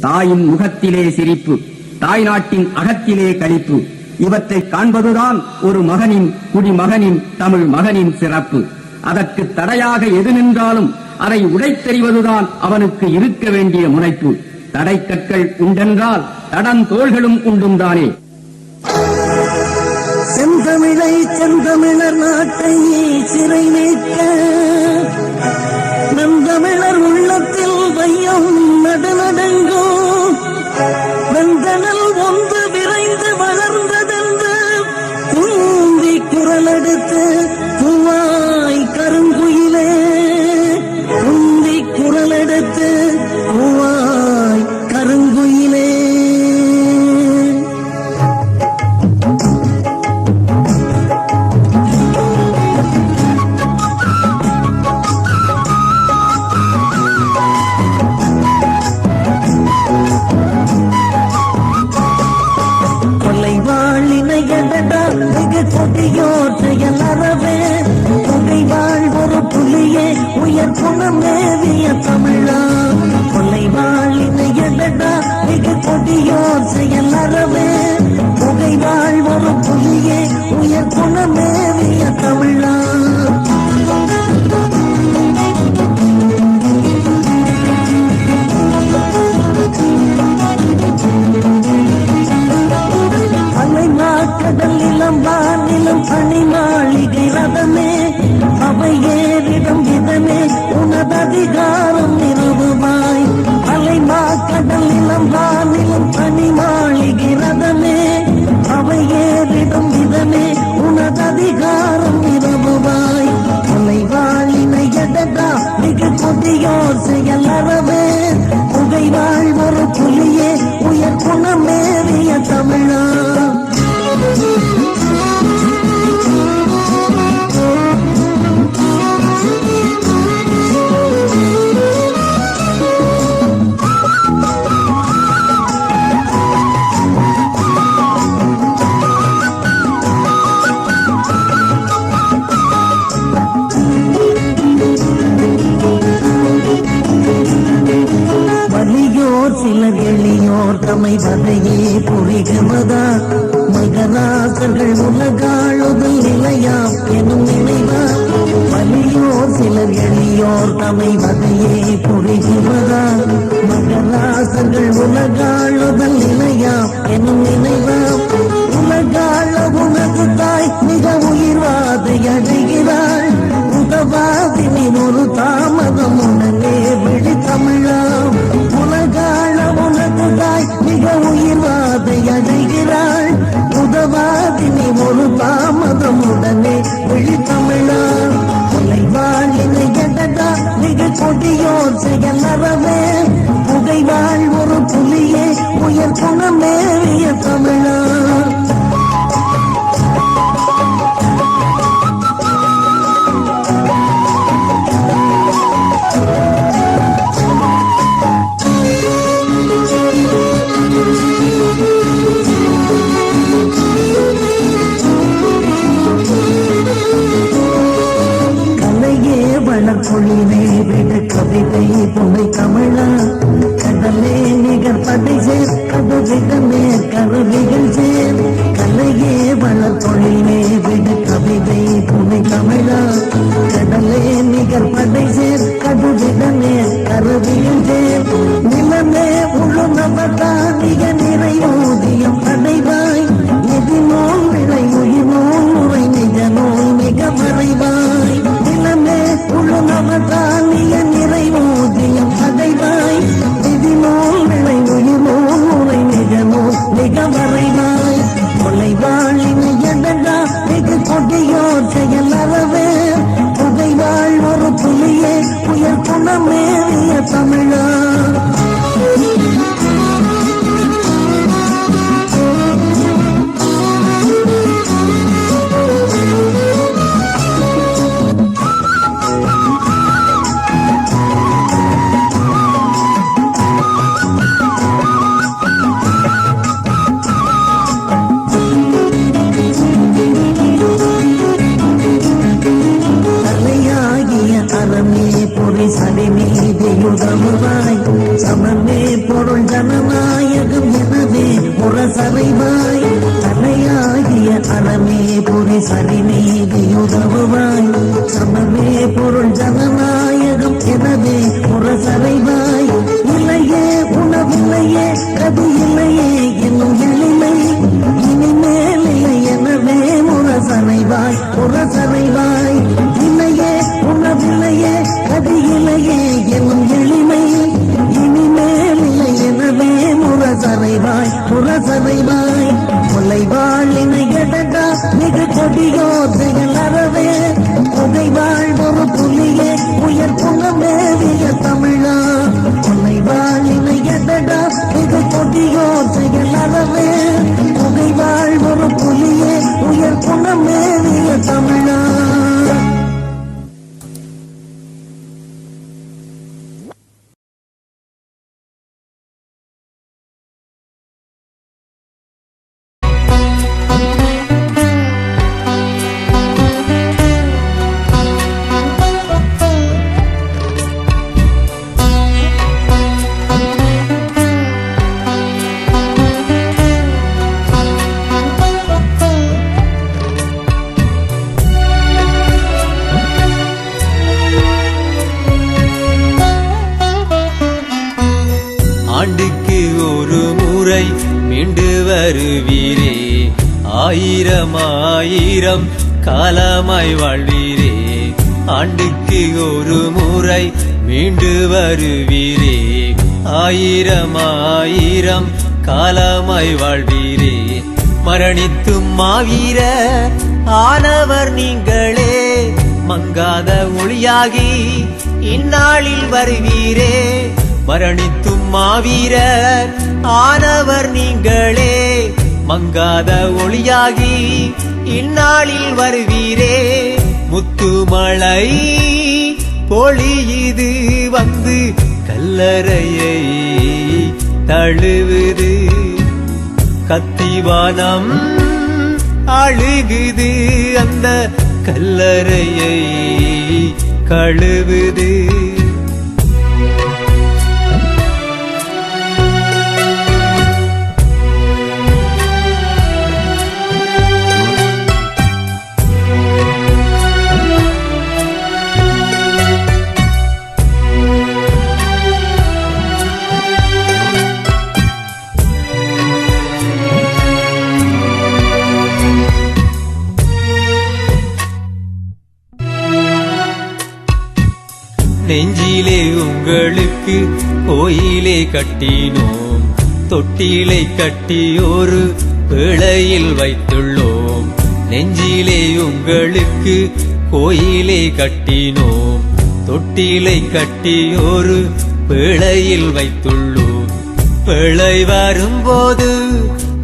தாயின் முகத்திலே சிரிப்பு தாய் நாட்டின் அகத்திலே கழிப்பு இவற்றை காண்பதுதான் ஒரு மகனின் குடிமகனின் தமிழ் மகனின் சிறப்பு. அதற்கு தடையாக எது நின்றாலும் அதை உடைத்தறிவதுதான் அவனுக்கு இருக்க வேண்டிய முனைப்பு. தடைக்கற்கள் உண்டென்றால் தடன் தோள்களும் உண்டும் தானே செந்தமிழை செந்தமிழர் நாட்டை சிறை நீக்க கொடியோர் செயல் அறவே of the odds, yeah, புரிகமதா மகராசர்கள் உலகாளுதல் நிலையா எனும் நினைவா? வலியோர் சிலர் எளியோர் தமை வகையே புரிகமதா மகராசர்கள் உலகாளுதல் நிலையா எனும் நினைவா? உலகாள உனது தாய் மிக உயிர்வாதை அடைகிறாள். உதவாதினின் ஒரு தாமதம் உடனே விழித்த சனமே புரி பொறி சரி நீதியுதவுவாய் சமமே பொருள் ஜனநாயகம் எனவே முரசறைவாய் இல்லையே உணவில்லையே கதி இல்லையே என்னும் எளிமை இனிமேல் இல்லை எனவே முரசறைவாய் முரசறைவாய் இல்லையே உணவில்லையே கதி இல்லையே என்னும் எளிமை இனிமேல் இல்லை எனவே முரசறைவாய் முரசறைவாய் கொலைவாழினை எடடா கொடியோ திகழறவே புதை புகைவாழ் புலியே உயர் புலமேவிய தமிழா. புனை கொலைவாழினை எடடா இது கொடியோ முறை மீண்டு வருவீரே. ஆயிரம் ஆயிரம் காலமாய் வாழ்வீரே. ஆண்டுக்கு ஒரு முறை மீண்டு வருவீரே. ஆயிரம் ஆயிரம் காலமாய் வாழ்வீரே. மரணித்தும் மாவீர ஆனவர் நீங்களே. மங்காத ஒளியாகி இந்நாளில் வருவீரே. மரணித்தும் மாவீரர் ஆனவர் நீங்களே மங்காத ஒளியாகி இந்நாளில் வருவீரே. முத்துமலை பொழியுது வந்து கல்லறையை தழுவுது. கத்திவானம் அழுகுது அந்த கல்லறையை கழுவுது. நெஞ்சிலே உங்களுக்கு கோயிலே கட்டினோம். தொட்டிலை கட்டி ஒரு பிழையில் வைத்துள்ளோம். நெஞ்சிலே உங்களுக்கு கோயிலே கட்டினோம். தொட்டிலை கட்டி ஒரு பிழையில் வைத்துள்ளோம். பிழை வரும்போது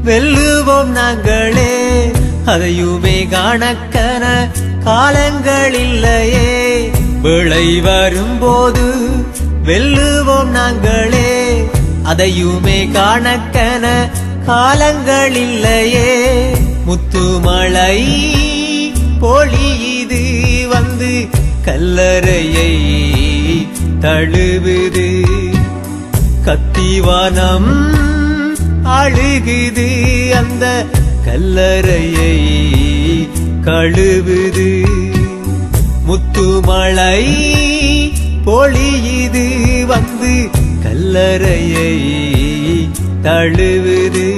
வெல்லுவோம் நாங்களே. அதையுமே காணக்கன காலங்கள் இல்லையே. விளை வரும்போது வெல்லுவோம் நாங்களே. அதையுமே காணக்கன காலங்கள் இல்லையே. முத்துமலை பொழியுது வந்து கல்லறையை தழுவுது. கத்திவானம் அழுகுது அந்த கல்லறையை கழுவுது. முத்துமலை பொழியுது வந்து கல்லறையை தழுவுது.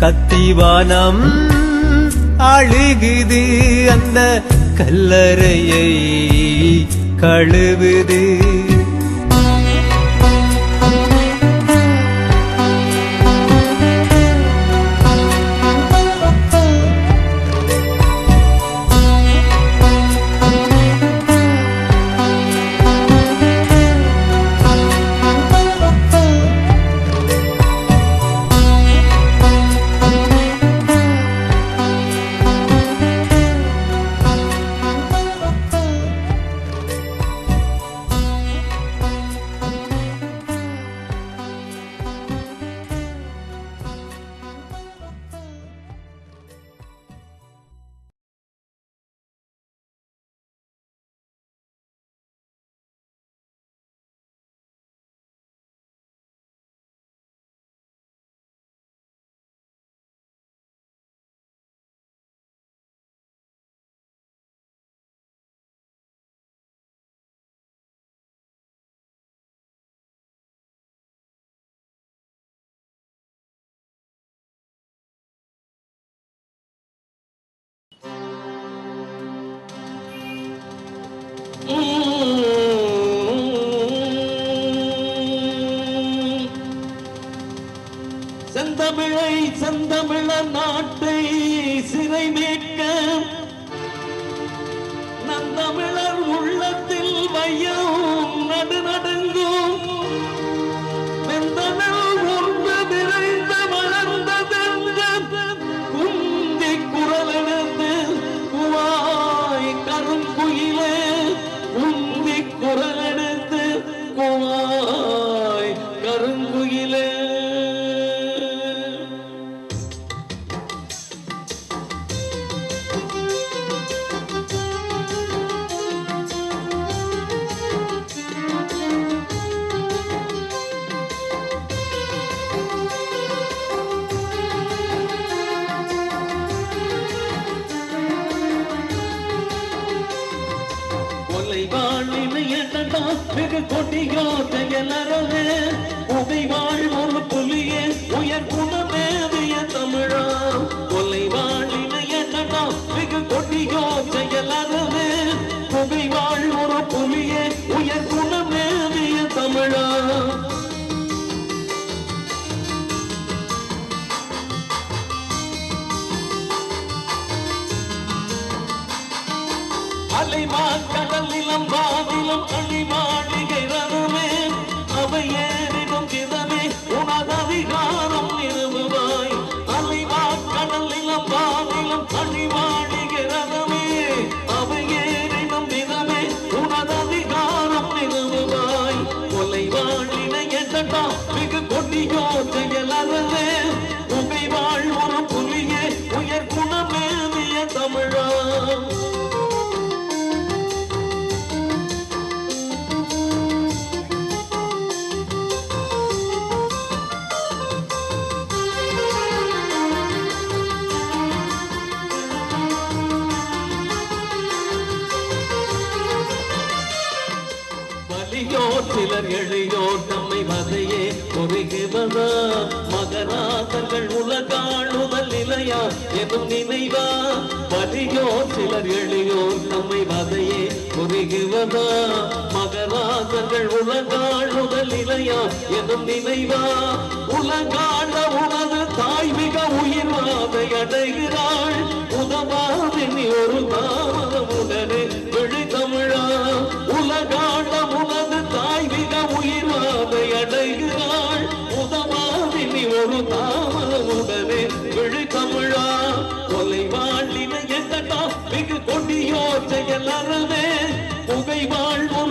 கத்திவானம் அழுகுது அந்த கல்லறையை கழுவுது. நாட்டை சிறை மேற்க வாழினை வெகு கொடியோ செயலறவே புகை வாழ் ஒரு புலியே உயர் குணமேவிய தமிழா. கொலை வாழினை எட்டா வெகு கொடியோ செயலறவே புகை வாழ் அலைமா கடலிலும் வாதிலும் அழிமாடுகிறது வலியோர் சிலர் எளியோர் தம்மை வதையே பொறுகுவதா மகநாதர்கள் உலகாளுதல் நிலையா? எதும் நினைவா? வலியோர் சிலர் எளியோர் தம்மை வதையே பொறுகுவதா மகநாதர்கள் உலகாளுதல் நிலையா? எதும் நினைவா? உலகாள உனது தாய் மிக உயிர்வாதை அடைகிறாள். உதவாதினி ஒரு தாமதம் புகை வாழ்வோம்.